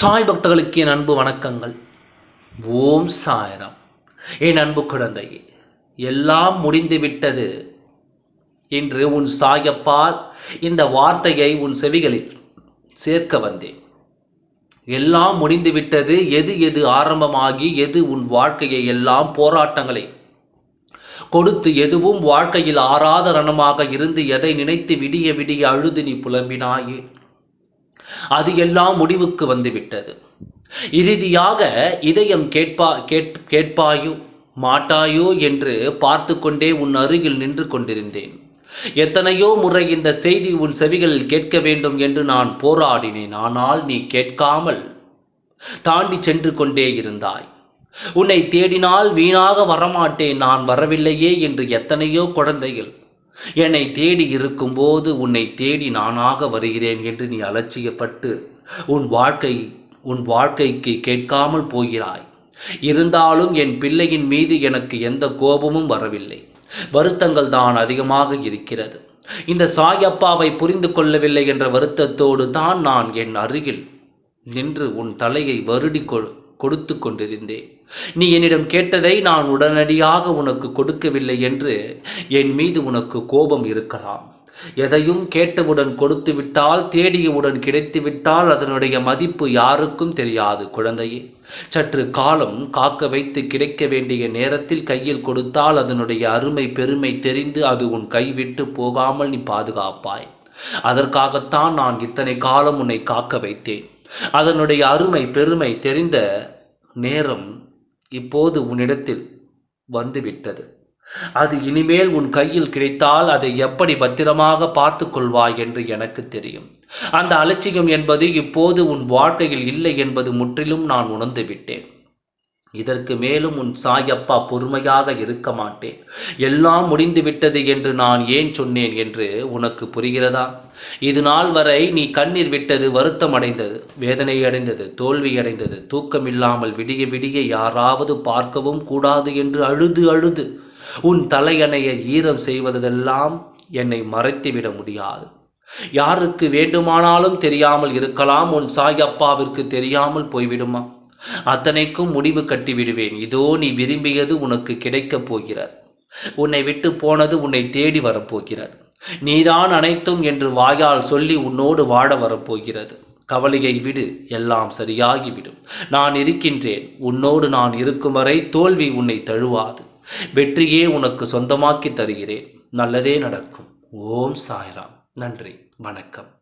சாய் பக்தர்களுக்கு என் அன்பு வணக்கங்கள். ஓம் சாயராம். என் அன்பு குழந்தையே எல்லாம் முடிந்து விட்டது. என்று உன் சாயப்பால் இந்த வார்த்தையை உன் செவிகளில் சேர்க்க வந்தேன். எல்லாம் முடிந்து விட்டது. எது எது ஆரம்பமாகி எது உன் வாழ்க்கையை எல்லாம் போராட்டங்களை கொடுத்து எதுவும் வாழ்க்கையில் ஆறாத ரணமாக இருந்து எதை நினைத்து விடிய விடிய அழுது நீ புலம்பினாயே? அது எல்லாம் முடிவுக்கு வந்துவிட்டது. இறுதியாக இதயம் கேட்பா கேட் கேட்பாயோ மாட்டாயோ என்று பார்த்து கொண்டே உன் அருகில் நின்று கொண்டிருந்தேன். எத்தனையோ முறை இந்த செய்தி உன் செவிகளில் கேட்க வேண்டும் என்று நான் போராடினேன். ஆனால் நீ கேட்காமல் தாண்டி சென்று கொண்டே இருந்தாய். உன்னை தேடினால் வீணாக வரமாட்டேன். நான் வரவில்லையே என்று எத்தனையோ குழந்தைகள் என்னை தேடி இருக்கும்போது உன்னை தேடி நானாக வருகிறேன் என்று நீ அலட்சியப்பட்டு உன் வாழ்க்கை உன் வாழ்க்கைக்கு கேட்காமல் போகிறாய். இருந்தாலும் என் பிள்ளையின் மீது எனக்கு எந்த கோபமும் வரவில்லை. வருத்தங்கள் தான் அதிகமாக இருக்கிறது. இந்த சாயப்பாவை புரிந்து கொள்ளவில்லை என்ற வருத்தத்தோடு தான் நான் என் அருகில் நின்று உன் தலையை வருடி கொடுத்து கொண்டிருந்தேன். நீ என்னிடம் கேட்டதை நான் உடனடியாக உனக்கு கொடுக்கவில்லை என்று என் மீது உனக்கு கோபம் இருக்கலாம். எதையும் கேட்டவுடன் கொடுத்து விட்டால் தேடியவுடன் கிடைத்து விட்டால் அதனுடைய மதிப்பு யாருக்கும் தெரியாது குழந்தையே. சற்று காலம் காக்க வைத்து கிடைக்க வேண்டிய நேரத்தில் கையில் கொடுத்தால் அதனுடைய அருமை பெருமை தெரிந்து அது உன் கைவிட்டு போகாமல் நீ பாதுகாப்பாய். அதற்காகத்தான் நான் இத்தனை காலம் உன்னை காக்க வைத்தேன். அதனுடைய அருமை பெருமை தெரிந்த நேரம் இப்போது உன்னிடத்தில் வந்துவிட்டது. அது இனிமேல் உன் கையில் கிடைத்தால் அதை எப்படி பத்திரமாக பார்த்து கொள்வாய் என்று எனக்கு தெரியும். அந்த அலட்சியம் என்பது இப்போது உன் வாழ்க்கையில் இல்லை என்பது முற்றிலும் நான் உணர்ந்து விட்டேன். இதற்கு மேலும் உன் சாயப்பா பொறுமையாக இருக்க மாட்டேன். எல்லாம் முடிந்து விட்டது என்று நான் ஏன் சொன்னேன் என்று உனக்கு புரிகிறதா? இது நாள் வரை நீ கண்ணீர் விட்டது வருத்தம் அடைந்தது வேதனை அடைந்தது தோல்வி அடைந்தது தூக்கமில்லாமல் விடிய விடிய யாராவது பார்க்கவும் கூடாது என்று அழுது அழுது உன் தலையணைய ஈரம் செய்வதெல்லாம் என்னை மறைத்துவிட முடியாது. யாருக்கு வேண்டுமானாலும் தெரியாமல் இருக்கலாம் உன் சாயப்பாவிற்கு தெரியாமல் போய்விடுமா? அத்தனைக்கும் முடிவு கட்டிவிடுவேன். இதோ நீ விரும்பியது உனக்கு கிடைக்கப் போகிறது. உன்னை விட்டு போனது உன்னை தேடி வரப்போகிறது நீதான் அனைத்தும் என்று வாயால் சொல்லி உன்னோடு வாழ வரப்போகிறது கவலையை விடு எல்லாம் சரியாகிவிடும். நான் இருக்கின்றேன். உன்னோடு நான் இருக்கும் வரை தோல்வி உன்னை தழுவாது. வெற்றியே உனக்கு சொந்தமாக்கி தருகிறேன். நல்லதே நடக்கும். ஓம் சாய்ராம். நன்றி. வணக்கம்.